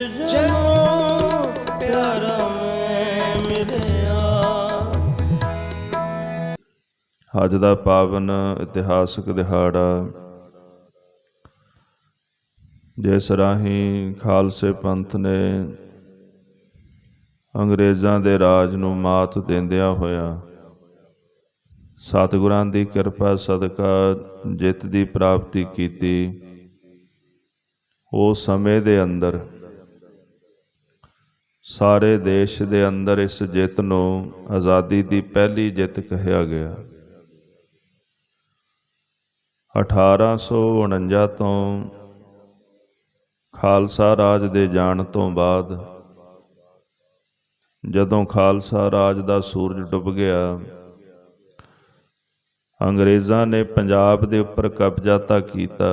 ਜਨੋ ਪਿਆਰਾ ਮੈਂ ਮਿਲਿਆ ਅੱਜ ਦਾ ਪਾਵਨ ਇਤਿਹਾਸਕ ਦਿਹਾੜਾ ਜਿਸ ਰਾਹੀਂ ਖਾਲਸੇ ਪੰਥ ਨੇ ਅੰਗਰੇਜ਼ਾਂ ਦੇ ਰਾਜ ਨੂੰ ਮਾਤ ਦਿੰਦਿਆਂ ਹੋਇਆ ਸਤਿਗੁਰਾਂ ਦੀ ਕਿਰਪਾ, ਸਦਕਾ, ਜਿੱਤ ਦੀ ਪ੍ਰਾਪਤੀ ਕੀਤੀ। ਉਸ ਸਮੇਂ ਦੇ ਅੰਦਰ ਸਾਰੇ ਦੇਸ਼ ਦੇ ਅੰਦਰ ਇਸ ਜਿੱਤ ਨੂੰ ਆਜ਼ਾਦੀ ਦੀ ਪਹਿਲੀ ਜਿੱਤ ਕਿਹਾ ਗਿਆ। 1849 ਤੋਂ ਖਾਲਸਾ ਰਾਜ ਦੇ ਜਾਣ ਤੋਂ ਬਾਅਦ ਜਦੋਂ ਖਾਲਸਾ ਰਾਜ ਦਾ ਸੂਰਜ ਡੁੱਬ ਗਿਆ, ਅੰਗਰੇਜ਼ਾਂ ਨੇ ਪੰਜਾਬ ਦੇ ਉੱਪਰ ਕਬਜ਼ਾ ਤਾਂ ਕੀਤਾ,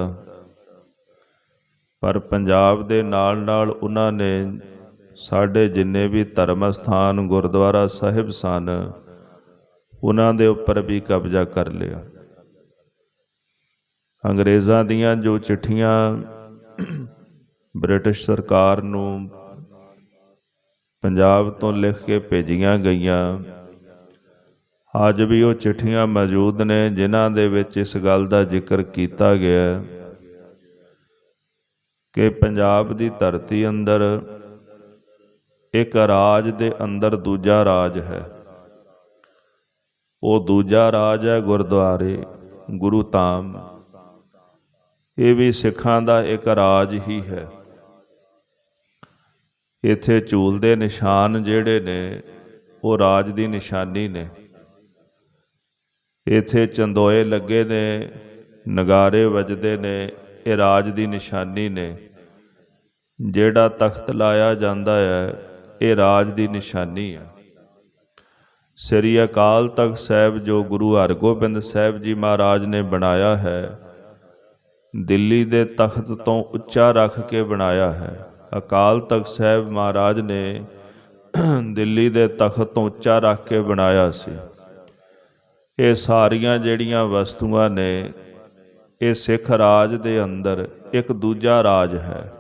ਪਰ ਪੰਜਾਬ ਦੇ ਨਾਲ ਨਾਲ ਉਹਨਾਂ ਨੇ ਸਾਡੇ ਜਿੰਨੇ ਵੀ ਧਰਮ ਸਥਾਨ ਗੁਰਦੁਆਰਾ ਸਾਹਿਬ ਸਨ, ਉਹਨਾਂ ਦੇ ਉੱਪਰ ਵੀ ਕਬਜ਼ਾ ਕਰ ਲਿਆ। ਅੰਗਰੇਜ਼ਾਂ ਦੀਆਂ ਜੋ ਚਿੱਠੀਆਂ ਬ੍ਰਿਟਿਸ਼ ਸਰਕਾਰ ਨੂੰ ਪੰਜਾਬ ਤੋਂ ਲਿਖ ਕੇ ਭੇਜੀਆਂ ਗਈਆਂ, ਅੱਜ ਵੀ ਉਹ ਚਿੱਠੀਆਂ ਮੌਜੂਦ ਨੇ, ਜਿਨ੍ਹਾਂ ਦੇ ਵਿੱਚ ਇਸ ਗੱਲ ਦਾ ਜ਼ਿਕਰ ਕੀਤਾ ਗਿਆ ਕਿ ਪੰਜਾਬ ਦੀ ਧਰਤੀ ਅੰਦਰ ਇੱਕ ਰਾਜ ਦੇ ਅੰਦਰ ਦੂਜਾ ਰਾਜ ਹੈ। ਉਹ ਦੂਜਾ ਰਾਜ ਹੈ ਗੁਰਦੁਆਰੇ, ਗੁਰੂ ਧਾਮ। ਇਹ ਵੀ ਸਿੱਖਾਂ ਦਾ ਇੱਕ ਰਾਜ ਹੀ ਹੈ। ਇੱਥੇ ਝੂਲ ਦੇ ਨਿਸ਼ਾਨ ਜਿਹੜੇ ਨੇ, ਉਹ ਰਾਜ ਦੀ ਨਿਸ਼ਾਨੀ ਨੇ। ਇੱਥੇ ਚੰਦੋਏ ਲੱਗੇ ਨੇ, ਨਗਾਰੇ ਵੱਜਦੇ ਨੇ, ਇਹ ਰਾਜ ਦੀ ਨਿਸ਼ਾਨੀ ਨੇ। ਜਿਹੜਾ ਤਖਤ ਲਾਇਆ ਜਾਂਦਾ ਹੈ ਇਹ ਰਾਜ ਦੀ ਨਿਸ਼ਾਨੀ ਹੈ ਸ੍ਰੀ ਅਕਾਲ ਤਖਤ ਸਾਹਿਬ ਜੋ ਗੁਰੂ ਹਰਗੋਬਿੰਦ ਸਾਹਿਬ ਜੀ ਮਹਾਰਾਜ ਨੇ ਬਣਾਇਆ ਹੈ, ਦਿੱਲੀ ਦੇ ਤਖਤ ਤੋਂ ਉੱਚਾ ਰੱਖ ਕੇ ਬਣਾਇਆ ਹੈ। ਅਕਾਲ ਤਖਤ ਸਾਹਿਬ ਮਹਾਰਾਜ ਨੇ ਦਿੱਲੀ ਦੇ ਤਖਤ ਤੋਂ ਉੱਚਾ ਰੱਖ ਕੇ ਬਣਾਇਆ ਸੀ। ਇਹ ਸਾਰੀਆਂ ਜਿਹੜੀਆਂ ਵਸਤੂਆਂ ਨੇ, ਇਹ ਸਿੱਖ ਰਾਜ ਦੇ ਅੰਦਰ ਇੱਕ ਦੂਜਾ ਰਾਜ ਹੈ।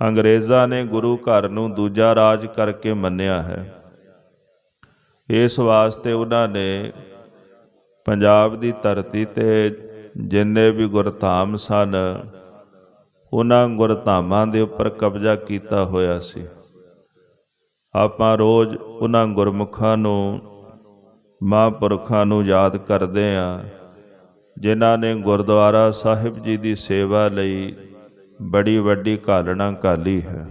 ਅੰਗਰੇਜ਼ਾਂ ਨੇ ਗੁਰੂ ਘਰ ਨੂੰ ਦੂਜਾ ਰਾਜ ਕਰਕੇ ਮੰਨਿਆ ਹੈ। ਇਸ ਵਾਸਤੇ ਉਹਨਾਂ ਨੇ ਪੰਜਾਬ ਦੀ ਧਰਤੀ ਤੇ ਜਿੰਨੇ ਵੀ ਗੁਰਧਾਮ ਸਨ, ਉਹਨਾਂ ਗੁਰਧਾਮਾਂ ਦੇ ਉੱਪਰ ਕਬਜ਼ਾ ਕੀਤਾ ਹੋਇਆ ਸੀ। ਆਪਾਂ ਰੋਜ਼ ਉਹਨਾਂ ਗੁਰਮੁਖਾਂ ਨੂੰ, ਮਹਾਂਪੁਰਖਾਂ ਨੂੰ ਯਾਦ ਕਰਦੇ ਆਂ ਜਿਨ੍ਹਾਂ ਨੇ ਗੁਰਦੁਆਰਾ ਸਾਹਿਬ ਜੀ ਦੀ ਸੇਵਾ ਲਈ ਬੜੀ ਵੱਡੀ ਘਾਲਣਾ ਘਾਲੀ ਹੈ।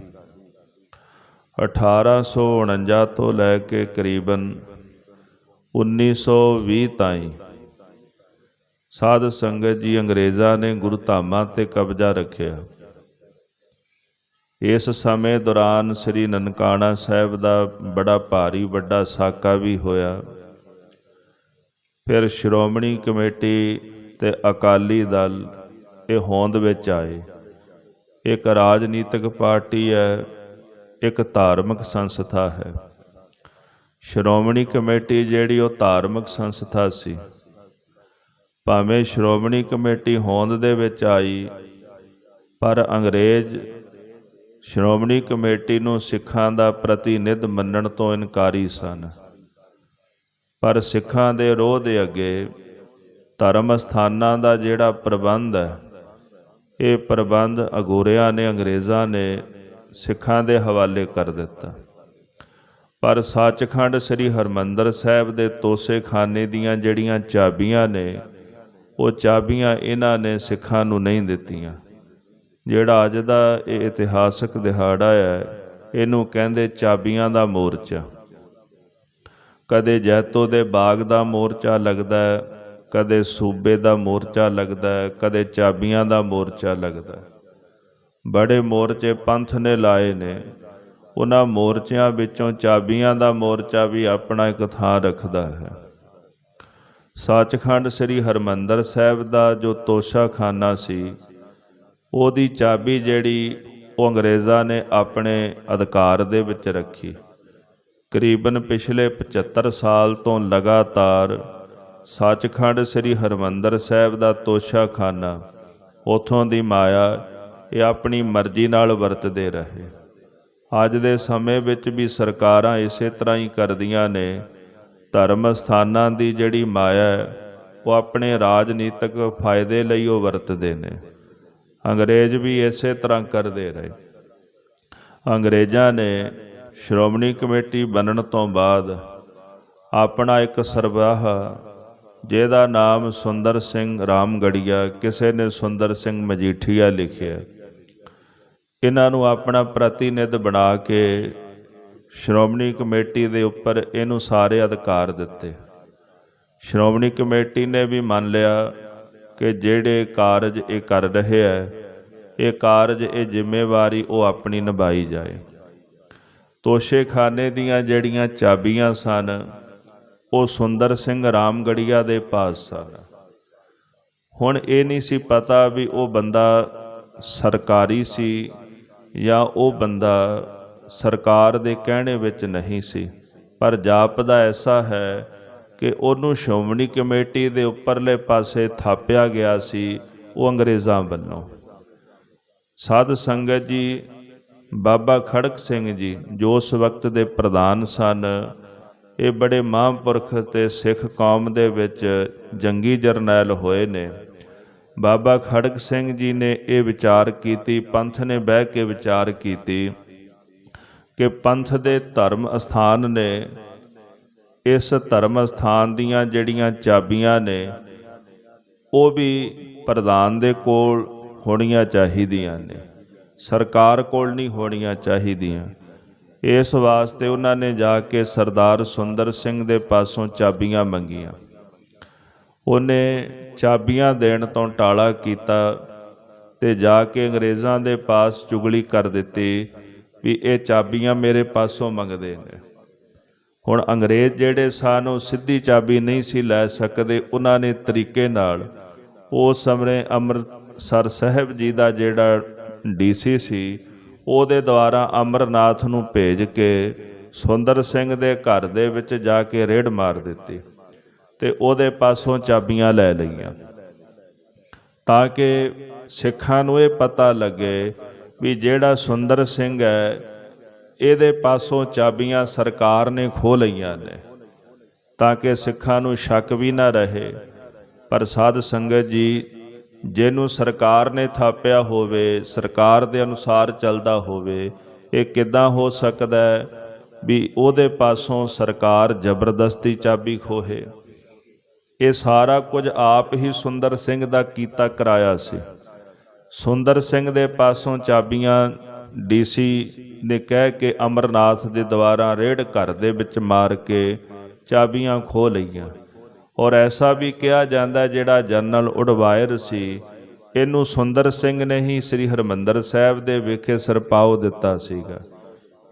1849 ਤੋਂ ਲੈ ਕੇ ਕਰੀਬਨ 1920 ਤਾਈਂ ਸਾਧ ਸੰਗਤ ਜੀ ਅੰਗਰੇਜ਼ਾਂ ਨੇ ਗੁਰੂ ਧਾਮਾਂ ਤੇ ਕਬਜ਼ਾ ਰੱਖਿਆ। ਇਸ ਸਮੇਂ ਦੌਰਾਨ ਸ੍ਰੀ ਨਨਕਾਣਾ ਸਾਹਿਬ ਦਾ ਬੜਾ ਭਾਰੀ ਵੱਡਾ ਸਾਕਾ ਵੀ ਹੋਇਆ। ਫਿਰ ਸ਼੍ਰੋਮਣੀ ਕਮੇਟੀ ਤੇ ਅਕਾਲੀ ਦਲ ਇਹ ਹੋਂਦ ਵਿੱਚ ਆਏ। ਇੱਕ ਰਾਜਨੀਤਿਕ ਪਾਰਟੀ ਹੈ, ਇੱਕ ਧਾਰਮਿਕ ਸੰਸਥਾ ਹੈ। ਸ਼੍ਰੋਮਣੀ ਕਮੇਟੀ ਜਿਹੜੀ ਉਹ ਧਾਰਮਿਕ ਸੰਸਥਾ ਸੀ। ਭਾਵੇਂ ਸ਼੍ਰੋਮਣੀ ਕਮੇਟੀ ਹੋਂਦ ਦੇ ਵਿੱਚ ਆਈ, ਪਰ ਅੰਗਰੇਜ਼ ਸ਼੍ਰੋਮਣੀ ਕਮੇਟੀ ਨੂੰ ਸਿੱਖਾਂ ਦਾ ਪ੍ਰਤੀਨਿਧ ਮੰਨਣ ਤੋਂ ਇਨਕਾਰੀ ਸਨ। ਪਰ ਸਿੱਖਾਂ ਦੇ ਰੋਹ ਦੇ ਅੱਗੇ ਧਰਮ ਸਥਾਨਾਂ ਦਾ ਜਿਹੜਾ ਪ੍ਰਬੰਧ ਹੈ ਇਹ ਪ੍ਰਬੰਧ ਅਗੋਰਿਆਂ ਨੇ, ਅੰਗਰੇਜ਼ਾਂ ਨੇ ਸਿੱਖਾਂ ਦੇ ਹਵਾਲੇ ਕਰ ਦਿੱਤਾ। ਪਰ ਸੱਚਖੰਡ ਸ੍ਰੀ ਹਰਮੰਦਰ ਸਾਹਿਬ ਦੇ ਤੋਸੇਖਾਨੇ ਦੀਆਂ ਜਿਹੜੀਆਂ ਚਾਬੀਆਂ ਨੇ, ਉਹ ਚਾਬੀਆਂ ਇਹਨਾਂ ਨੇ ਸਿੱਖਾਂ ਨੂੰ ਨਹੀਂ ਦਿੱਤੀਆਂ। ਜਿਹੜਾ ਅੱਜ ਦਾ ਇਹ ਇਤਿਹਾਸਕ ਦਿਹਾੜਾ ਹੈ, ਇਹਨੂੰ ਕਹਿੰਦੇ ਚਾਬੀਆਂ ਦਾ ਮੋਰਚਾ। ਕਦੇ ਜੈਤੋ ਦੇ ਬਾਗ ਦਾ ਮੋਰਚਾ ਲੱਗਦਾ ਹੈ ਕਦੇ ਸੂਬੇ ਦਾ ਮੋਰਚਾ ਲੱਗਦਾ ਹੈ, ਕਦੇ ਚਾਬੀਆਂ ਦਾ ਮੋਰਚਾ ਲੱਗਦਾ ਹੈ। ਬੜੇ ਮੋਰਚੇ ਪੰਥ ਨੇ ਲਾਏ ਨੇ। ਉਹਨਾਂ ਮੋਰਚਿਆਂ ਵਿੱਚੋਂ ਚਾਬੀਆਂ ਦਾ ਮੋਰਚਾ ਵੀ ਆਪਣਾ ਇੱਕ ਥਾਂ ਰੱਖਦਾ ਹੈ। ਸੱਚਖੰਡ ਸ੍ਰੀ ਹਰਮੰਦਰ ਸਾਹਿਬ ਦਾ ਜੋ ਤੋਸ਼ਾਖਾਨਾ ਸੀ, ਉਹਦੀ ਚਾਬੀ ਜਿਹੜੀ ਉਹ ਅੰਗਰੇਜ਼ਾਂ ਨੇ ਆਪਣੇ ਅਧਿਕਾਰ ਦੇ ਵਿੱਚ ਰੱਖੀ। ਕਰੀਬਨ ਪਿਛਲੇ 75 ਸਾਲ ਤੋਂ ਲਗਾਤਾਰ ਸੱਚਖੰਡ ਸ੍ਰੀ ਹਰਮੰਦਰ ਸਾਹਿਬ ਦਾ ਤੋਸ਼ਾਖਾਨਾ। ਉਥੋਂ ਦੀ ਮਾਇਆ ਇਹ ਆਪਣੀ ਮਰਜ਼ੀ ਨਾਲ ਵਰਤਦੇ ਰਹੇ। ਅੱਜ ਦੇ ਸਮੇਂ ਵਿੱਚ ਵੀ ਸਰਕਾਰਾਂ ਇਸੇ ਤਰ੍ਹਾਂ ਹੀ ਕਰਦੀਆਂ ਨੇ। ਧਰਮ ਸਥਾਨਾਂ ਦੀ ਜਿਹੜੀ ਮਾਇਆ ਹੈ, ਉਹ ਆਪਣੇ ਰਾਜਨੀਤਿਕ ਫਾਇਦੇ ਲਈ ਉਹ ਵਰਤਦੇ ਨੇ। ਅੰਗਰੇਜ਼ ਵੀ ਇਸੇ ਤਰ੍ਹਾਂ ਕਰਦੇ ਰਹੇ। ਅੰਗਰੇਜ਼ਾਂ ਨੇ ਸ਼੍ਰੋਮਣੀ ਕਮੇਟੀ ਬਣਨ ਤੋਂ ਬਾਅਦ ਆਪਣਾ ਇੱਕ ਸਰਬਰਾਹ ਜਿਹਦਾ ਨਾਮ ਸੁੰਦਰ ਸਿੰਘ ਰਾਮਗੜੀਆ, ਕਿਸੇ ਨੇ ਸੁੰਦਰ ਸਿੰਘ ਮਜੀਠੀਆ ਲਿਖਿਆ। ਇਹਨਾਂ ਨੂੰ ਆਪਣਾ ਪ੍ਰਤੀਨਿਧ ਬਣਾ ਕੇ ਸ਼੍ਰੋਮਣੀ ਕਮੇਟੀ ਦੇ ਉੱਪਰ ਇਹਨੂੰ ਸਾਰੇ ਅਧਿਕਾਰ ਦਿੱਤੇ। ਸ਼੍ਰੋਮਣੀ ਕਮੇਟੀ ਨੇ ਵੀ ਮੰਨ ਲਿਆ ਕਿ ਜਿਹੜੇ ਕਾਰਜ ਇਹ ਕਰ ਰਹੇ ਹੈ ਇਹ ਕਾਰਜ, ਇਹ ਜ਼ਿੰਮੇਵਾਰੀ ਉਹ ਆਪਣੀ ਨਿਭਾਈ ਜਾਏ। ਤੋਸ਼ੇਖਾਨੇ ਦੀਆਂ ਜਿਹੜੀਆਂ ਚਾਬੀਆਂ ਸਨ ਉਹ ਸੁੰਦਰ ਸਿੰਘ ਰਾਮਗੜੀਆ ਦੇ ਪਾਸ ਸਨ ਹੁਣ ਇਹ ਨਹੀਂ ਸੀ ਪਤਾ ਵੀ ਉਹ ਬੰਦਾ ਸਰਕਾਰੀ ਸੀ ਜਾਂ ਉਹ ਬੰਦਾ ਸਰਕਾਰ ਦੇ ਕਹਿਣੇ ਵਿੱਚ ਨਹੀਂ ਸੀ। ਪਰ ਜਾਪਦਾ ਐਸਾ ਹੈ ਕਿ ਉਹਨੂੰ ਸ਼੍ਰੋਮਣੀ ਕਮੇਟੀ ਦੇ ਉੱਪਰਲੇ ਪਾਸੇ ਥਾਪਿਆ ਗਿਆ ਸੀ, ਉਹ ਅੰਗਰੇਜ਼ਾਂ ਵੱਲੋਂ। ਸਾਧ ਸੰਗਤ ਜੀ, ਬਾਬਾ ਖੜਕ ਸਿੰਘ ਜੀ, ਜੋ ਉਸ ਵਕਤ ਦੇ ਪ੍ਰਧਾਨ ਸਨ ਇਹ ਬੜੇ ਮਹਾਂਪੁਰਖ ਤੇ ਸਿੱਖ ਕੌਮ ਦੇ ਵਿੱਚ ਜੰਗੀ ਜਰਨੈਲ ਹੋਏ ਨੇ। ਬਾਬਾ ਖੜਕ ਸਿੰਘ ਜੀ ਨੇ ਇਹ ਵਿਚਾਰ ਕੀਤੀ, ਪੰਥ ਨੇ ਬਹਿ ਕੇ ਵਿਚਾਰ ਕੀਤੀ ਕਿ ਪੰਥ ਦੇ ਧਰਮ ਅਸਥਾਨ ਨੇ। ਇਸ ਧਰਮ ਅਸਥਾਨ ਦੀਆਂ ਜਿਹੜੀਆਂ ਚਾਬੀਆਂ ਨੇ, ਉਹ ਵੀ ਪ੍ਰਧਾਨ ਦੇ ਕੋਲ ਹੋਣੀਆਂ ਚਾਹੀਦੀਆਂ ਨੇ। ਸਰਕਾਰ ਕੋਲ ਨਹੀਂ ਹੋਣੀਆਂ ਚਾਹੀਦੀਆਂ। ਇਸ ਵਾਸਤੇ ਉਹਨਾਂ ਨੇ ਜਾ ਕੇ ਸਰਦਾਰ ਸੁੰਦਰ ਸਿੰਘ ਦੇ ਪਾਸੋਂ ਚਾਬੀਆਂ ਮੰਗੀਆਂ। ਉਹਨੇ ਚਾਬੀਆਂ ਦੇਣ ਤੋਂ ਟਾਲਾ ਕੀਤਾ ਤੇ ਜਾ ਕੇ ਅੰਗਰੇਜ਼ਾਂ ਦੇ ਪਾਸ ਚੁਗਲੀ ਕਰ ਦਿੱਤੀ ਵੀ ਇਹ ਚਾਬੀਆਂ ਮੇਰੇ ਪਾਸੋਂ ਮੰਗਦੇ ਨੇ। ਹੁਣ ਅੰਗਰੇਜ਼ ਜਿਹੜੇ ਸਨ, ਉਹ ਸਿੱਧੀ ਚਾਬੀ ਨਹੀਂ ਸੀ ਲੈ ਸਕਦੇ। ਉਹਨਾਂ ਨੇ ਤਰੀਕੇ ਨਾਲ ਉਸ ਸਮੇਂ ਅੰਮ੍ਰਿਤਸਰ ਸਾਹਿਬ ਜੀ ਦਾ ਜਿਹੜਾ ਡੀਸੀ ਸੀ ਉਹਦੇ ਦੁਆਰਾ ਅਮਰਨਾਥ ਨੂੰ ਭੇਜ ਕੇ ਸੁੰਦਰ ਸਿੰਘ ਦੇ ਘਰ ਦੇ ਵਿੱਚ ਜਾ ਕੇ ਰੇਡ ਮਾਰ ਦਿੱਤੀ ਤੇ ਉਹਦੇ ਪਾਸੋਂ ਚਾਬੀਆਂ ਲੈ ਲਈਆਂ। ਤਾਂ ਕਿ ਸਿੱਖਾਂ ਨੂੰ ਇਹ ਪਤਾ ਲੱਗੇ ਵੀ ਜਿਹੜਾ ਸੁੰਦਰ ਸਿੰਘ ਹੈ, ਇਹਦੇ ਪਾਸੋਂ ਚਾਬੀਆਂ ਸਰਕਾਰ ਨੇ ਖੋ ਲਈਆਂ ਨੇ। ਤਾਂ ਕਿ ਸਿੱਖਾਂ ਨੂੰ ਸ਼ੱਕ ਵੀ ਨਾ ਰਹੇ। ਪਰ ਸਾਧ ਸੰਗਤ ਜੀ ਜਿਹਨੂੰ ਸਰਕਾਰ ਨੇ ਥਾਪਿਆ ਹੋਵੇ, ਸਰਕਾਰ ਦੇ ਅਨੁਸਾਰ ਚੱਲਦਾ ਹੋਵੇ, ਇਹ ਕਿੱਦਾਂ ਹੋ ਸਕਦਾ ਹੈ ਵੀ ਉਹਦੇ ਪਾਸੋਂ ਸਰਕਾਰ ਜ਼ਬਰਦਸਤੀ ਚਾਬੀ ਖੋਹੇ? ਇਹ ਸਾਰਾ ਕੁਝ ਆਪ ਹੀ ਸੁੰਦਰ ਸਿੰਘ ਦਾ ਕੀਤਾ ਕਰਾਇਆ ਸੀ। ਸੁੰਦਰ ਸਿੰਘ ਦੇ ਪਾਸੋਂ ਚਾਬੀਆਂ ਡੀਸੀ ਨੇ ਕਹਿ ਕੇ ਅਮਰਨਾਥ ਦੇ ਦੁਆਰਾ ਰੇਡ ਘਰ ਦੇ ਵਿੱਚ ਮਾਰ ਕੇ ਚਾਬੀਆਂ ਖੋਹ ਲਈਆਂ। ਔਰ ਐਸਾ ਵੀ ਕਿਹਾ ਜਾਂਦਾ ਜਿਹੜਾ ਜਨਰਲ ਉਡਵਾਇਰ ਸੀ, ਇਹਨੂੰ ਸੁੰਦਰ ਸਿੰਘ ਨੇ ਹੀ ਸ੍ਰੀ ਹਰਮੰਦਰ ਸਾਹਿਬ ਦੇ ਵਿਖੇ ਸਰਪਾਉ ਦਿੱਤਾ ਸੀਗਾ।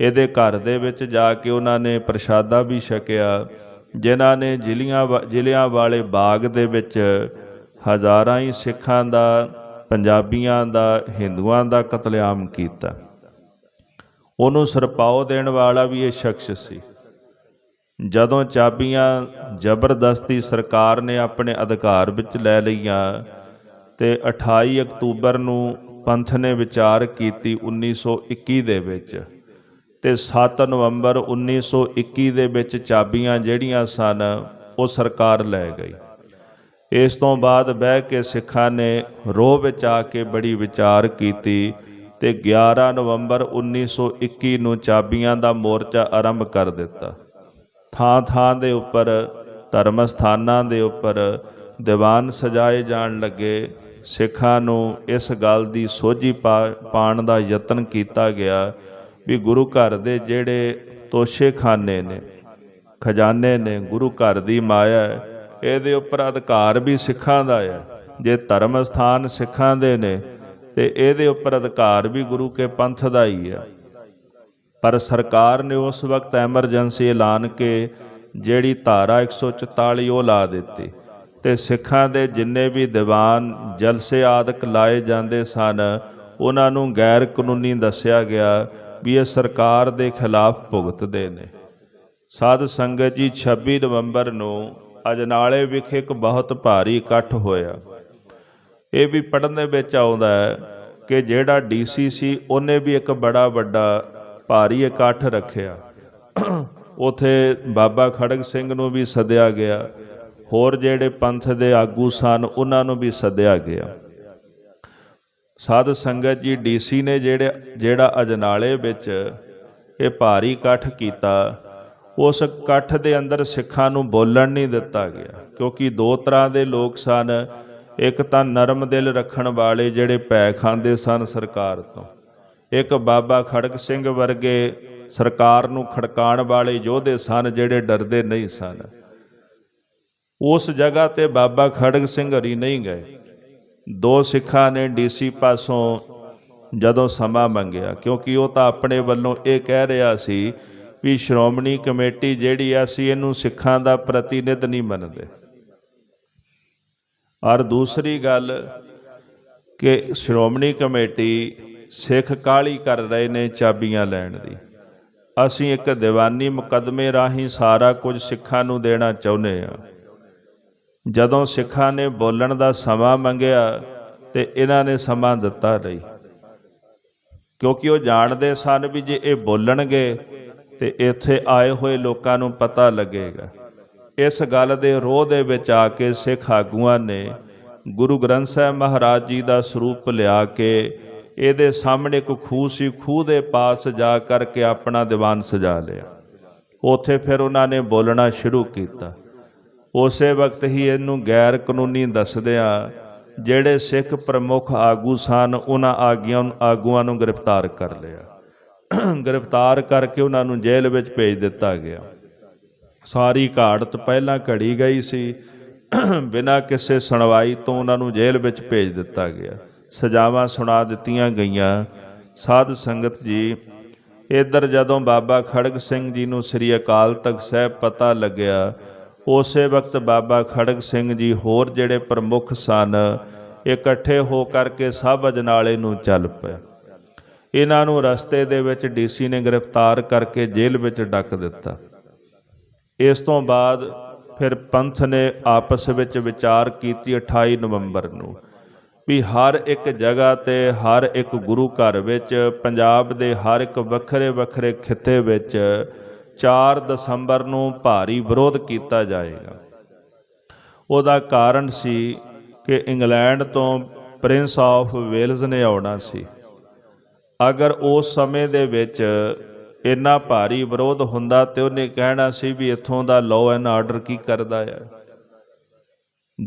ਇਹਦੇ ਘਰ ਦੇ ਵਿੱਚ ਜਾ ਕੇ ਉਹਨਾਂ ਨੇ ਪ੍ਰਸ਼ਾਦਾ ਵੀ ਛਕਿਆ, ਜਿਨ੍ਹਾਂ ਨੇ ਜ਼ਿਲ੍ਹਿਆਂ ਜ਼ਿਲ੍ਹਿਆਂ ਵਾਲੇ ਬਾਗ ਦੇ ਵਿੱਚ ਹਜ਼ਾਰਾਂ ਹੀ ਸਿੱਖਾਂ ਦਾ, ਪੰਜਾਬੀਆਂ ਦਾ, ਹਿੰਦੂਆਂ ਦਾ ਕਤਲੇਆਮ ਕੀਤਾ। ਉਹਨੂੰ ਸਰਪਾਉ ਦੇਣ ਵਾਲਾ ਵੀ ਇਹ ਸ਼ਖਸ ਸੀ। ਜਦੋਂ ਚਾਬੀਆਂ ਜ਼ਬਰਦਸਤੀ ਸਰਕਾਰ ਨੇ ਆਪਣੇ ਅਧਿਕਾਰ ਵਿੱਚ ਲੈ ਲਈਆਂ ਤੇ 28 ਅਕਤੂਬਰ ਨੂੰ ਪੰਥ ਨੇ ਵਿਚਾਰ ਕੀਤੀ 1921 ਦੇ ਵਿੱਚ ਤੇ 7 ਨਵੰਬਰ 1921 ਦੇ ਵਿੱਚ ਚਾਬੀਆਂ ਜਿਹੜੀਆਂ ਸਨ, ਉਹ ਸਰਕਾਰ ਲੈ ਗਈ। ਇਸ ਤੋਂ ਬਾਅਦ ਬਹਿ ਕੇ ਸਿੱਖਾਂ ਨੇ ਰੋਹ ਵਿੱਚ ਆ ਕੇ ਬੜੀ ਵਿਚਾਰ ਕੀਤੀ ਤੇ 11 ਨਵੰਬਰ 1921 ਨੂੰ ਚਾਬੀਆਂ ਦਾ ਮੋਰਚਾ ਆਰੰਭ ਕਰ ਦਿੱਤਾ। ਥਾਂ ਥਾਂ ਦੇ ਉੱਪਰ ਧਰਮ ਸਥਾਨਾਂ ਦੇ ਉੱਪਰ ਦੀਵਾਨ ਸਜਾਏ ਜਾਣ ਲੱਗੇ, ਸਿੱਖਾਂ ਨੂੰ ਇਸ ਗੱਲ ਦੀ ਸੋਝੀ ਪਾਣ ਦਾ ਯਤਨ ਕੀਤਾ ਗਿਆ ਵੀ ਗੁਰੂ ਘਰ ਦੇ ਜਿਹੜੇ ਤੋਸ਼ੇਖਾਨੇ ਨੇ, ਖਜ਼ਾਨੇ ਨੇ ਗੁਰੂ ਘਰ ਦੀ ਮਾਇਆ ਹੈ, ਇਹਦੇ ਉੱਪਰ ਅਧਿਕਾਰ ਵੀ ਸਿੱਖਾਂ ਦਾ ਹੈ। ਜੇ ਧਰਮ ਸਥਾਨ ਸਿੱਖਾਂ ਦੇ ਨੇ, ਤੇ ਇਹਦੇ ਉੱਪਰ ਅਧਿਕਾਰ ਵੀ ਗੁਰੂ ਕੇ ਪੰਥ ਦਾ ਹੀ ਹੈ। ਪਰ ਸਰਕਾਰ ਨੇ ਉਸ ਵਕਤ ਐਮਰਜੈਂਸੀ ਐਲਾਨ ਕੇ ਜਿਹੜੀ ਧਾਰਾ 144 ਉਹ ਲਾ ਦਿੱਤੀ ਤੇ ਸਿੱਖਾਂ ਦੇ ਜਿੰਨੇ ਵੀ ਦੀਵਾਨ ਜਲਸੇ ਆਦਿਕ ਲਾਏ ਜਾਂਦੇ ਸਨ, ਉਹਨਾਂ ਨੂੰ ਗੈਰ ਕਾਨੂੰਨੀ ਦੱਸਿਆ ਗਿਆ ਵੀ ਇਹ ਸਰਕਾਰ ਦੇ ਖਿਲਾਫ ਭੁਗਤਦੇ ਨੇ। ਸਾਧ ਸੰਗਤ ਜੀ 26 ਨਵੰਬਰ ਨੂੰ ਅਜਨਾਲੇ ਵਿਖੇ ਇੱਕ ਬਹੁਤ ਭਾਰੀ ਇਕੱਠ ਹੋਇਆ। ਇਹ ਵੀ ਪੜਨ ਦੇ ਵਿੱਚ ਆਉਂਦਾ ਹੈ ਕਿ ਜਿਹੜਾ ਡੀਸੀ ਸੀ, ਉਹਨੇ ਵੀ ਇੱਕ ਬੜਾ ਵੱਡਾ ਭਾਰੀ ਇਕੱਠ ਰੱਖਿਆ। ਉਥੇ ਬਾਬਾ ਖੜਗ ਸਿੰਘ ਨੂੰ ਵੀ ਸੱਦਿਆ ਗਿਆ। ਹੋਰ ਜਿਹੜੇ ਪੰਥ ਦੇ ਆਗੂ ਸਨ, ਉਹਨਾਂ ਨੂੰ ਵੀ ਸੱਦਿਆ ਗਿਆ। ਸਾਧ ਸੰਗਤ ਜੀ ਡੀਸੀ ਨੇ ਜਿਹੜੇ, ਜਿਹੜਾ ਅਜਨਾਲੇ ਵਿੱਚ ਇਹ ਭਾਰੀ ਇਕੱਠ ਕੀਤਾ, ਉਸ ਇਕੱਠ ਦੇ ਅੰਦਰ ਸਿੱਖਾਂ ਨੂੰ ਬੋਲਣ ਨਹੀਂ ਦਿੱਤਾ ਗਿਆ, ਕਿਉਂਕਿ ਦੋ ਤਰ੍ਹਾਂ ਦੇ ਲੋਕ ਸਨ। ਇੱਕ ਤਾਂ ਨਰਮ ਦਿਲ ਰੱਖਣ ਵਾਲੇ ਜਿਹੜੇ ਪੈ ਖਾਂਦੇ ਸਨ ਸਰਕਾਰ ਤੋਂ। ਇੱਕ ਬਾਬਾ ਖੜਕ ਸਿੰਘ ਵਰਗੇ ਸਰਕਾਰ ਨੂੰ ਖੜਕਾਉਣ ਵਾਲੇ ਯੋਧੇ ਸਨ ਜਿਹੜੇ ਡਰਦੇ ਨਹੀਂ ਸਨ। ਉਸ ਜਗ੍ਹਾ ਤੇ ਬਾਬਾ ਖੜਕ ਸਿੰਘ ਹਰੀ ਨਹੀਂ ਗਏ। ਦੋ ਸਿੱਖਾਂ ਨੇ ਡੀਸੀ ਪਾਸੋਂ ਜਦੋਂ ਸਮਾਂ ਮੰਗਿਆ, ਕਿਉਂਕਿ ਉਹ ਤਾਂ ਆਪਣੇ ਵੱਲੋਂ ਇਹ ਕਹਿ ਰਿਹਾ ਸੀ ਵੀ ਸ਼੍ਰੋਮਣੀ ਕਮੇਟੀ ਜਿਹੜੀ ਆ ਸੀ, ਇਹਨੂੰ ਸਿੱਖਾਂ ਦਾ ਪ੍ਰਤੀਨਿਧ ਨਹੀਂ ਮੰਨਦੇ। ਔਰ ਦੂਸਰੀ ਗੱਲ ਕਿ ਸ਼੍ਰੋਮਣੀ ਕਮੇਟੀ ਸਿੱਖ ਕਾਲੀ ਕਰ ਰਹੇ ਨੇ ਚਾਬੀਆਂ ਲੈਣ ਦੀ। ਅਸੀਂ ਇੱਕ ਦੀਵਾਨੀ ਮੁਕੱਦਮੇ ਰਾਹੀਂ ਸਾਰਾ ਕੁਝ ਸਿੱਖਾਂ ਨੂੰ ਦੇਣਾ ਚਾਹੁੰਦੇ ਹਾਂ। ਜਦੋਂ ਸਿੱਖਾਂ ਨੇ ਬੋਲਣ ਦਾ ਸਮਾਂ ਮੰਗਿਆ ਤੇ ਇਹਨਾਂ ਨੇ ਸਮਾਂ ਦਿੱਤਾ ਨਹੀਂ। ਕਿਉਂਕਿ ਉਹ ਜਾਣਦੇ ਸਨ ਵੀ ਜੇ ਇਹ ਬੋਲਣਗੇ ਤੇ ਇੱਥੇ ਆਏ ਹੋਏ ਲੋਕਾਂ ਨੂੰ ਪਤਾ ਲੱਗੇਗਾ। ਇਸ ਗੱਲ ਦੇ ਰੋਹ ਦੇ ਵਿੱਚ ਆ ਕੇ ਸਿੱਖ ਆਗੂਆਂ ਨੇ ਗੁਰੂ ਗ੍ਰੰਥ ਸਾਹਿਬ ਮਹਾਰਾਜ ਜੀ ਦਾ ਸਰੂਪ ਲਿਆ ਕੇ ਇਹਦੇ ਸਾਹਮਣੇ ਇੱਕ ਖੂਹ ਸੀ, ਖੂਹ ਦੇ ਪਾਸ ਜਾ ਕਰਕੇ ਆਪਣਾ ਦੀਵਾਨ ਸਜਾ ਲਿਆ। ਉੱਥੇ ਫਿਰ ਉਹਨਾਂ ਨੇ ਬੋਲਣਾ ਸ਼ੁਰੂ ਕੀਤਾ। ਉਸੇ ਵਕਤ ਹੀ ਇਹਨੂੰ ਗੈਰ ਕਾਨੂੰਨੀ ਦੱਸਦਿਆਂ ਜਿਹੜੇ ਸਿੱਖ ਪ੍ਰਮੁੱਖ ਆਗੂ ਸਨ, ਉਹਨਾਂ ਆਗੀਆਂ ਆਗੂਆਂ ਨੂੰ ਗ੍ਰਿਫਤਾਰ ਕਰ ਲਿਆ। ਗ੍ਰਿਫਤਾਰ ਕਰਕੇ ਉਹਨਾਂ ਨੂੰ ਜੇਲ੍ਹ ਵਿੱਚ ਭੇਜ ਦਿੱਤਾ ਗਿਆ। ਸਾਰੀ ਘਾੜਤ ਪਹਿਲਾਂ ਘੜੀ ਗਈ ਸੀ। ਬਿਨਾਂ ਕਿਸੇ ਸੁਣਵਾਈ ਤੋਂ ਉਹਨਾਂ ਨੂੰ ਜੇਲ੍ਹ ਵਿੱਚ ਭੇਜ ਦਿੱਤਾ ਗਿਆ। ਸਜ਼ਾਵਾਂ ਸੁਣਾ ਦਿੱਤੀਆਂ ਗਈਆਂ। ਸਾਧ ਸੰਗਤ ਜੀ ਇੱਧਰ ਜਦੋਂ ਬਾਬਾ ਖੜਗ ਸਿੰਘ ਜੀ ਨੂੰ ਸ੍ਰੀ ਅਕਾਲ ਤਖਤ ਸਾਹਿਬ ਪਤਾ ਲੱਗਿਆ, ਉਸੇ ਵਕਤ ਬਾਬਾ ਖੜਗ ਸਿੰਘ ਜੀ ਹੋਰ ਜਿਹੜੇ ਪ੍ਰਮੁੱਖ ਸਨ, ਇਕੱਠੇ ਹੋ ਕਰਕੇ ਸਭ ਅਜਨਾਲੇ ਨੂੰ ਚੱਲ ਪਏ। ਇਹਨਾਂ ਨੂੰ ਰਸਤੇ ਦੇ ਵਿੱਚ ਡੀਸੀ ਨੇ ਗ੍ਰਿਫਤਾਰ ਕਰਕੇ ਜੇਲ੍ਹ ਵਿੱਚ ਡੱਕ ਦਿੱਤਾ। ਇਸ ਤੋਂ ਬਾਅਦ ਫਿਰ ਪੰਥ ਨੇ ਆਪਸ ਵਿੱਚ ਵਿਚਾਰ ਕੀਤੀ 28 ਨਵੰਬਰ ਨੂੰ। ਵੀ ਹਰ ਇੱਕ ਜਗ੍ਹਾ ਤੇ ਹਰ ਇੱਕ ਗੁਰੂ ਘਰ ਵਿੱਚ, ਪੰਜਾਬ ਦੇ ਹਰ ਇੱਕ ਵੱਖਰੇ ਵੱਖਰੇ ਖਿੱਤੇ ਵਿੱਚ 4 ਦਸੰਬਰ ਨੂੰ ਭਾਰੀ ਵਿਰੋਧ ਕੀਤਾ ਜਾਏਗਾ। ਉਹਦਾ ਕਾਰਨ ਸੀ ਕਿ ਇੰਗਲੈਂਡ ਤੋਂ ਪ੍ਰਿੰਸ ਆਫ ਵੇਲਜ਼ ਨੇ ਆਉਣਾ ਸੀ। ਅਗਰ ਉਸ ਸਮੇਂ ਦੇ ਵਿੱਚ ਇੰਨਾ ਭਾਰੀ ਵਿਰੋਧ ਹੁੰਦਾ ਤੇ ਉਹਨੇ ਕਹਿਣਾ ਸੀ ਵੀ ਇੱਥੋਂ ਦਾ ਲਾਅ ਐਂਡ ਆਰਡਰ ਕੀ ਕਰਦਾ ਹੈ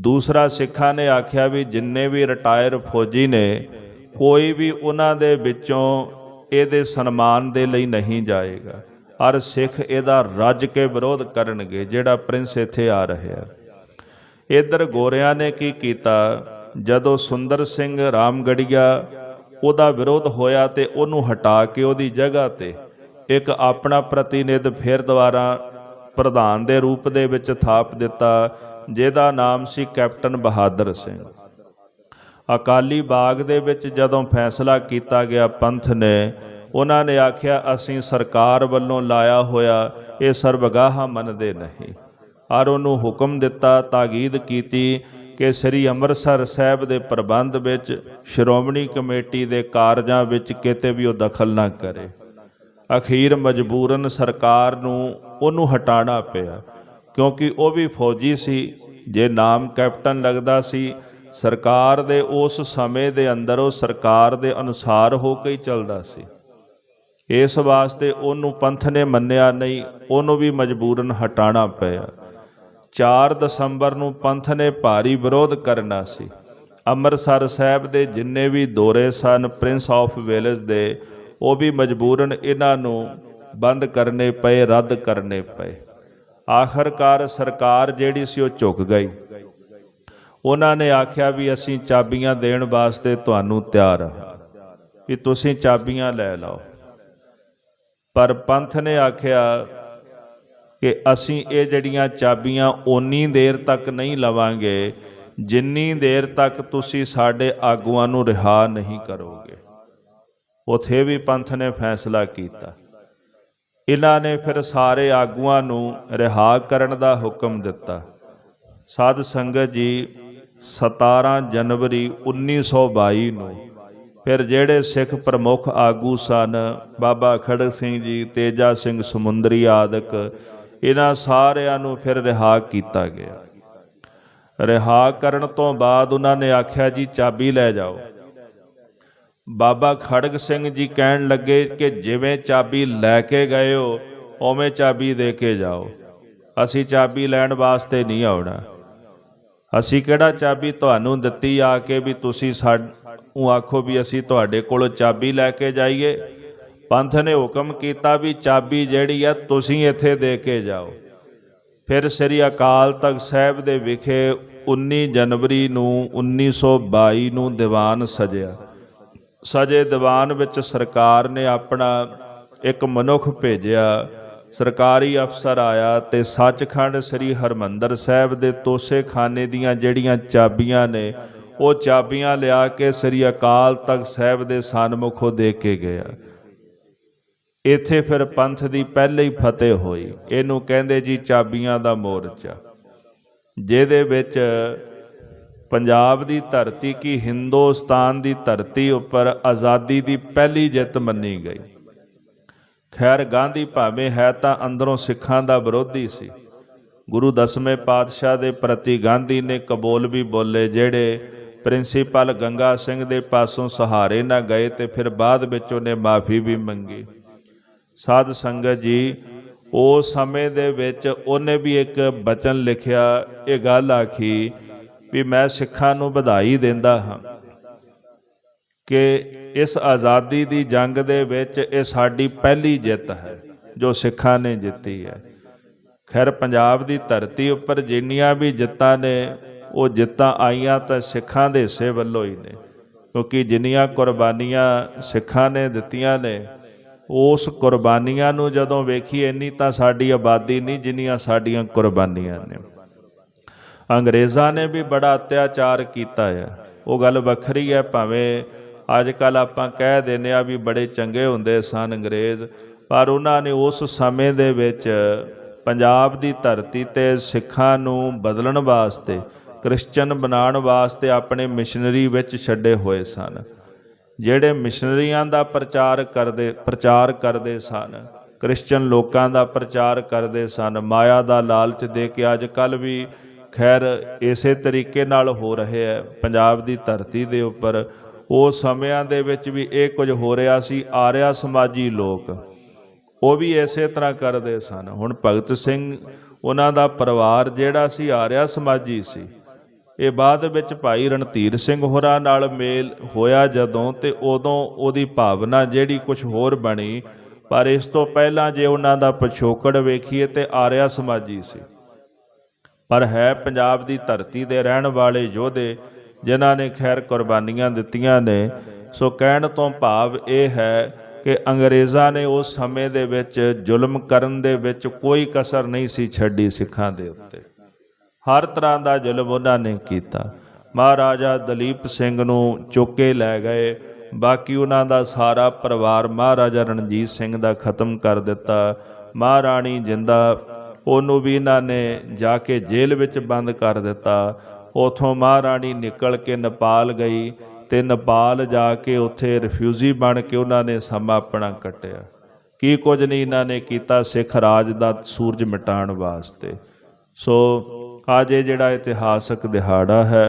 ਦੂਸਰਾ ਸਿੱਖਾਂ ਨੇ ਆਖਿਆ ਵੀ ਜਿੰਨੇ ਵੀ ਰਿਟਾਇਰ ਫੌਜੀ ਨੇ, ਕੋਈ ਵੀ ਉਹਨਾਂ ਦੇ ਵਿੱਚੋਂ ਇਹਦੇ ਸਨਮਾਨ ਦੇ ਲਈ ਨਹੀਂ ਜਾਏਗਾ। ਔਰ ਸਿੱਖ ਇਹਦਾ ਰੱਜ ਕੇ ਵਿਰੋਧ ਕਰਨਗੇ, ਜਿਹੜਾ ਪ੍ਰਿੰਸ ਇੱਥੇ ਆ ਰਿਹਾ ਇਧਰ ਗੋਰਿਆਂ ਨੇ ਕੀ ਕੀਤਾ? ਜਦੋਂ ਸੁੰਦਰ ਸਿੰਘ ਰਾਮਗੜੀਆ ਉਹਦਾ ਵਿਰੋਧ ਹੋਇਆ ਤੇ ਉਹਨੂੰ ਹਟਾ ਕੇ ਉਹਦੀ ਜਗ੍ਹਾ ਤੇ ਇੱਕ ਆਪਣਾ ਪ੍ਰਤੀਨਿਧ ਫਿਰ ਦੁਬਾਰਾ ਪ੍ਰਧਾਨ ਦੇ ਰੂਪ ਦੇ ਵਿੱਚ ਥਾਪ ਦਿੱਤਾ। ਜਿਹਦਾ ਨਾਮ ਸੀ ਕੈਪਟਨ ਬਹਾਦਰ ਸਿੰਘ। ਅਕਾਲੀ ਬਾਗ ਦੇ ਵਿੱਚ ਜਦੋਂ ਫੈਸਲਾ ਕੀਤਾ ਗਿਆ ਪੰਥ ਨੇ, ਉਹਨਾਂ ਨੇ ਆਖਿਆ, ਅਸੀਂ ਸਰਕਾਰ ਵੱਲੋਂ ਲਾਇਆ ਹੋਇਆ ਇਹ ਸਰਬਗਾਹ ਮੰਨਦੇ ਨਹੀਂ। ਔਰ ਉਹਨੂੰ ਹੁਕਮ ਦਿੱਤਾ ਤਾਕੀਦ ਕੀਤੀ ਕਿ ਸ੍ਰੀ ਅੰਮ੍ਰਿਤਸਰ ਸਾਹਿਬ ਦੇ ਪ੍ਰਬੰਧ ਵਿੱਚ ਸ਼੍ਰੋਮਣੀ ਕਮੇਟੀ ਦੇ ਕਾਰਜਾਂ ਵਿੱਚ ਕਿਤੇ ਵੀ ਉਹ ਦਖਲ ਨਾ ਕਰੇ। ਅਖੀਰ ਮਜਬੂਰਨ ਸਰਕਾਰ ਨੂੰ ਉਹਨੂੰ ਹਟਾਣਾ ਪਿਆ। ਕਿਉਂਕਿ ਉਹ ਵੀ ਫੌਜੀ ਸੀ। ਜੇ ਨਾਮ ਕੈਪਟਨ ਲੱਗਦਾ ਸੀ, ਸਰਕਾਰ ਦੇ ਉਸ ਸਮੇਂ ਦੇ ਅੰਦਰ ਉਹ ਸਰਕਾਰ ਦੇ ਅਨੁਸਾਰ ਹੋ ਕੇ ਹੀ ਚੱਲਦਾ ਸੀ। ਇਸ ਵਾਸਤੇ ਉਹਨੂੰ ਪੰਥ ਨੇ ਮੰਨਿਆ ਨਹੀਂ, ਉਹਨੂੰ ਵੀ ਮਜਬੂਰਨ ਹਟਾਣਾ ਪਿਆ। 4 ਦਸੰਬਰ ਨੂੰ ਪੰਥ ਨੇ ਭਾਰੀ ਵਿਰੋਧ ਕਰਨਾ ਸੀ। ਅੰਮ੍ਰਿਤਸਰ ਸਾਹਿਬ ਦੇ ਜਿੰਨੇ ਵੀ ਦੌਰੇ ਸਨ ਪ੍ਰਿੰਸ ਆਫ ਵੇਲਜ਼ ਦੇ, ਉਹ ਵੀ ਮਜਬੂਰਨ ਇਹਨਾਂ ਨੂੰ ਬੰਦ ਕਰਨੇ ਪਏ, ਰੱਦ ਕਰਨੇ ਪਏ। ਆਖਰਕਾਰ ਸਰਕਾਰ ਜਿਹੜੀ ਸੀ ਉਹ ਝੁਕ ਗਈ। ਉਹਨਾਂ ਨੇ ਆਖਿਆ ਵੀ ਅਸੀਂ ਚਾਬੀਆਂ ਦੇਣ ਵਾਸਤੇ ਤੁਹਾਨੂੰ ਤਿਆਰ ਹਾਂ ਵੀ ਤੁਸੀਂ ਚਾਬੀਆਂ ਲੈ ਲਓ। ਪਰ ਪੰਥ ਨੇ ਆਖਿਆ ਕਿ ਅਸੀਂ ਇਹ ਜਿਹੜੀਆਂ ਚਾਬੀਆਂ ਓਨੀ ਦੇਰ ਤੱਕ ਨਹੀਂ ਲਵਾਂਗੇ, ਜਿੰਨੀ ਦੇਰ ਤੱਕ ਤੁਸੀਂ ਸਾਡੇ ਆਗੂਆਂ ਨੂੰ ਰਿਹਾ ਨਹੀਂ ਕਰੋਗੇ। ਉਥੇ ਵੀ ਪੰਥ ਨੇ ਫੈਸਲਾ ਕੀਤਾ। ਇਹਨਾਂ ਨੇ ਫਿਰ ਸਾਰੇ ਆਗੂਆਂ ਨੂੰ ਰਿਹਾ ਕਰਨ ਦਾ ਹੁਕਮ ਦਿੱਤਾ। ਸਾਧ ਸੰਗਤ ਜੀ 17 ਜਨਵਰੀ 1922 ਨੂੰ ਫਿਰ ਜਿਹੜੇ ਸਿੱਖ ਪ੍ਰਮੁੱਖ ਆਗੂ ਸਨ, ਬਾਬਾ ਖੜਕ ਸਿੰਘ ਜੀ, ਤੇਜਾ ਸਿੰਘ ਸਮੁੰਦਰੀ ਆਦਿਕ, ਇਹਨਾਂ ਸਾਰਿਆਂ ਨੂੰ ਫਿਰ ਰਿਹਾ ਕੀਤਾ ਗਿਆ। ਰਿਹਾ ਕਰਨ ਤੋਂ ਬਾਅਦ ਉਹਨਾਂ ਨੇ ਆਖਿਆ ਜੀ, ਚਾਬੀ ਲੈ ਜਾਓ। ਬਾਬਾ ਖੜਗ ਸਿੰਘ ਜੀ ਕਹਿਣ ਲੱਗੇ ਕਿ ਜਿਵੇਂ ਚਾਬੀ ਲੈ ਕੇ ਗਏ ਹੋ, ਉਵੇਂ ਚਾਬੀ ਦੇ ਕੇ ਜਾਓ। ਅਸੀਂ ਚਾਬੀ ਲੈਣ ਵਾਸਤੇ ਨਹੀਂ ਆਉਣਾ। ਅਸੀਂ ਕਿਹੜਾ ਚਾਬੀ ਤੁਹਾਨੂੰ ਦਿੱਤੀ ਆ ਕੇ ਵੀ ਤੁਸੀਂ ਸਾਨੂੰ ਆਖੋ ਵੀ ਅਸੀਂ ਤੁਹਾਡੇ ਕੋਲੋਂ ਚਾਬੀ ਲੈ ਕੇ ਜਾਈਏ। ਪੰਥ ਨੇ ਹੁਕਮ ਕੀਤਾ ਵੀ ਚਾਬੀ ਜਿਹੜੀ ਆ ਤੁਸੀਂ ਇੱਥੇ ਦੇ ਕੇ ਜਾਓ। ਫਿਰ ਸ੍ਰੀ ਅਕਾਲ ਤਖਤ ਸਾਹਿਬ ਦੇ ਵਿਖੇ 19 ਜਨਵਰੀ ਨੂੰ 1922 ਨੂੰ ਦੀਵਾਨ ਸਜਿਆ। ਸਜੇ ਦੀਵਾਨ ਵਿੱਚ ਸਰਕਾਰ ਨੇ ਆਪਣਾ ਇੱਕ ਮਨੁੱਖ ਭੇਜਿਆ। ਸਰਕਾਰੀ ਅਫਸਰ ਆਇਆ ਤੇ ਸੱਚਖੰਡ ਸ੍ਰੀ ਹਰਮੰਦਰ ਸਾਹਿਬ ਦੇ ਤੋਸੇਖਾਨੇ ਦੀਆਂ ਜਿਹੜੀਆਂ ਚਾਬੀਆਂ ਨੇ, ਉਹ ਚਾਬੀਆਂ ਲਿਆ ਕੇ ਸ੍ਰੀ ਅਕਾਲ ਤਖਤ ਸਾਹਿਬ ਦੇ ਸਨਮੁਖੋਂ ਦੇ ਕੇ ਗਿਆ। ਇੱਥੇ ਫਿਰ ਪੰਥ ਦੀ ਪਹਿਲੇ ਹੀ ਫਤਿਹ ਹੋਈ। ਇਹਨੂੰ ਕਹਿੰਦੇ ਜੀ ਚਾਬੀਆਂ ਦਾ ਮੋਰਚਾ। ਜਿਹਦੇ ਵਿੱਚ ਪੰਜਾਬ ਦੀ ਧਰਤੀ ਕੀ ਹਿੰਦੁਸਤਾਨ ਦੀ ਧਰਤੀ ਉੱਪਰ ਆਜ਼ਾਦੀ ਦੀ ਪਹਿਲੀ ਜਿੱਤ ਮੰਨੀ ਗਈ। ਖੈਰ, ਗਾਂਧੀ ਭਾਵੇਂ ਹੈ ਤਾਂ ਅੰਦਰੋਂ ਸਿੱਖਾਂ ਦਾ ਵਿਰੋਧੀ ਸੀ। ਗੁਰੂ ਦਸਵੇਂ ਪਾਤਸ਼ਾਹ ਦੇ ਪ੍ਰਤੀ ਗਾਂਧੀ ਨੇ ਕਬੋਲ ਵੀ ਬੋਲੇ, ਜਿਹੜੇ ਪ੍ਰਿੰਸੀਪਲ ਗੰਗਾ ਸਿੰਘ ਦੇ ਪਾਸੋਂ ਸਹਾਰੇ ਨਾ ਗਏ ਤੇ ਫਿਰ ਬਾਅਦ ਵਿੱਚ ਉਹਨੇ ਮਾਫੀ ਵੀ ਮੰਗੀ। ਸਾਧ ਸੰਗਤ ਜੀ ਉਸ ਸਮੇਂ ਦੇ ਵਿੱਚ ਉਹਨੇ ਵੀ ਇੱਕ ਬਚਨ ਲਿਖਿਆ, ਇਹ ਗੱਲ ਆਖੀ ਵੀ ਮੈਂ ਸਿੱਖਾਂ ਨੂੰ ਵਧਾਈ ਦਿੰਦਾ ਹਾਂ ਕਿ ਇਸ ਆਜ਼ਾਦੀ ਦੀ ਜੰਗ ਦੇ ਵਿੱਚ ਇਹ ਸਾਡੀ ਪਹਿਲੀ ਜਿੱਤ ਹੈ, ਜੋ ਸਿੱਖਾਂ ਨੇ ਜਿੱਤੀ ਹੈ। ਖੈਰ, ਪੰਜਾਬ ਦੀ ਧਰਤੀ ਉੱਪਰ ਜਿੰਨੀਆਂ ਵੀ ਜਿੱਤਾਂ ਨੇ, ਉਹ ਜਿੱਤਾਂ ਆਈਆਂ ਤਾਂ ਸਿੱਖਾਂ ਦੇ ਹਿੱਸੇ ਵੱਲੋਂ ਹੀ ਨੇ। ਕਿਉਂਕਿ ਜਿੰਨੀਆਂ ਕੁਰਬਾਨੀਆਂ ਸਿੱਖਾਂ ਨੇ ਦਿੱਤੀਆਂ ਨੇ, ਉਸ ਕੁਰਬਾਨੀਆਂ ਨੂੰ ਜਦੋਂ ਵੇਖੀ ਇੰਨੀ ਤਾਂ ਸਾਡੀ ਆਬਾਦੀ ਨਹੀਂ, ਜਿੰਨੀਆਂ ਸਾਡੀਆਂ ਕੁਰਬਾਨੀਆਂ ਨੇ। ਅੰਗਰੇਜ਼ਾਂ ਨੇ ਵੀ ਬੜਾ ਅਤਿਆਚਾਰ ਕੀਤਾ ਹੈ ਉਹ ਗੱਲ ਵੱਖਰੀ ਹੈ ਭਾਵੇਂ ਅੱਜ ਕੱਲ ਆਪਾਂ ਕਹਿ ਦਿੰਦੇ ਆ ਵੀ ਬੜੇ ਚੰਗੇ ਹੁੰਦੇ ਸਨ ਅੰਗਰੇਜ਼, ਪਰ ਉਹਨਾਂ ਨੇ ਉਸ ਸਮੇਂ ਦੇ ਵਿੱਚ ਪੰਜਾਬ ਦੀ ਧਰਤੀ ਤੇ ਸਿੱਖਾਂ ਨੂੰ ਬਦਲਣ ਵਾਸਤੇ ਕ੍ਰਿਸਚੀਅਨ ਬਣਾਉਣ ਵਾਸਤੇ ਆਪਣੇ ਮਿਸ਼ਨਰੀ ਵਿੱਚ ਛੱਡੇ ਹੋਏ ਸਨ, ਜਿਹੜੇ ਮਿਸ਼ਨਰੀਆਂ ਦਾ ਪ੍ਰਚਾਰ ਕਰਦੇ ਪ੍ਰਚਾਰ ਕਰਦੇ ਸਨ ਕ੍ਰਿਸਚੀਅਨ ਲੋਕਾਂ ਦਾ ਪ੍ਰਚਾਰ ਕਰਦੇ ਸਨ। ਮਾਇਆ ਦਾ ਲਾਲਚ ਦੇ ਕੇ ਅੱਜ ਕੱਲ ਵੀ ਖੈਰ, ਇਸੇ ਤਰੀਕੇ ਨਾਲ ਹੋ ਰਹੇ ਹੈ। ਪੰਜਾਬ ਦੀ ਧਰਤੀ ਦੇ ਉੱਪਰ ਉਹ ਸਮਿਆਂ ਦੇ ਵਿੱਚ ਵੀ ਇਹ ਕੁਝ ਹੋ ਰਿਹਾ ਸੀ, ਆਰਿਆ ਸਮਾਜੀ ਲੋਕ। ਉਹ ਵੀ ਇਸੇ ਤਰ੍ਹਾਂ ਕਰਦੇ ਸਨ। ਹੁਣ ਭਗਤ ਸਿੰਘ, ਉਹਨਾਂ ਦਾ ਪਰਿਵਾਰ ਜਿਹੜਾ ਸੀ, ਆਰਿਆ ਸਮਾਜੀ ਸੀ। ਇਹ ਬਾਅਦ ਵਿੱਚ ਭਾਈ ਰਣਧੀਰ ਸਿੰਘ ਹੋਰਾਂ ਨਾਲ ਮੇਲ ਹੋਇਆ ਜਦੋਂ ਤੇ ਉਦੋਂ ਉਹਦੀ ਭਾਵਨਾ ਜਿਹੜੀ ਕੁਝ ਹੋਰ ਬਣੀ, ਪਰ ਇਸ ਤੋਂ ਪਹਿਲਾਂ ਜੇ ਉਹਨਾਂ ਦਾ ਪਿਛੋਕੜ ਵੇਖੀਏ ਤੇ ਆਰਿਆ ਸਮਾਜੀ ਸੀ। ਪਰ ਹੈ ਪੰਜਾਬ ਦੀ ਧਰਤੀ ਦੇ ਰਹਿਣ ਵਾਲੇ ਯੋਧੇ, ਜਿਨ੍ਹਾਂ ਨੇ ਖੈਰ ਕੁਰਬਾਨੀਆਂ ਦਿੱਤੀਆਂ ਨੇ, ਸੋ ਕਹਿਣ ਤੋਂ ਭਾਵ ਇਹ ਹੈ ਕਿ ਅੰਗਰੇਜ਼ਾਂ ਨੇ ਉਸ ਸਮੇਂ ਦੇ ਵਿੱਚ ਜ਼ੁਲਮ ਕਰਨ ਦੇ ਵਿੱਚ ਕੋਈ ਕਸਰ ਨਹੀਂ ਸੀ ਛੱਡੀ ਸਿੱਖਾਂ ਦੇ ਉੱਤੇ। ਹਰ ਤਰ੍ਹਾਂ ਦਾ ਜ਼ੁਲਮ ਉਹਨਾਂ ਨੇ ਕੀਤਾ। ਮਹਾਰਾਜਾ ਦਲੀਪ ਸਿੰਘ ਨੂੰ ਚੁੱਕ ਕੇ ਲੈ ਗਏ। ਬਾਕੀ ਉਹਨਾਂ ਦਾ ਸਾਰਾ ਪਰਿਵਾਰ ਮਹਾਰਾਜਾ ਰਣਜੀਤ ਸਿੰਘ ਦਾ ਖਤਮ ਕਰ ਦਿੱਤਾ। ਮਹਾਰਾਣੀ ਜਿੰਦਾ ਉਹਨੂੰ ਵੀ ਇਹਨਾਂ ਨੇ ਜਾ ਕੇ ਜੇਲ੍ਹ ਵਿੱਚ ਬੰਦ ਕਰ ਦਿੱਤਾ। ਉਥੋਂ ਮਹਾਰਾਣੀ ਨਿਕਲ ਕੇ ਨੇਪਾਲ ਗਈ ਤੇ ਨੇਪਾਲ ਜਾ ਕੇ ਉੱਥੇ ਰਿਫਿਊਜੀ ਬਣ ਕੇ ਉਹਨਾਂ ਨੇ ਸਮਾਂ ਆਪਣਾ ਕੱਟਿਆ। ਕੀ ਕੁਝ ਨਹੀਂ ਇਹਨਾਂ ਨੇ ਕੀਤਾ ਸਿੱਖ ਰਾਜ ਦਾ ਸੂਰਜ ਮਿਟਾਉਣ ਵਾਸਤੇ। ਸੋ ਅੱਜ ਇਹ ਜਿਹੜਾ ਇਤਿਹਾਸਕ ਦਿਹਾੜਾ ਹੈ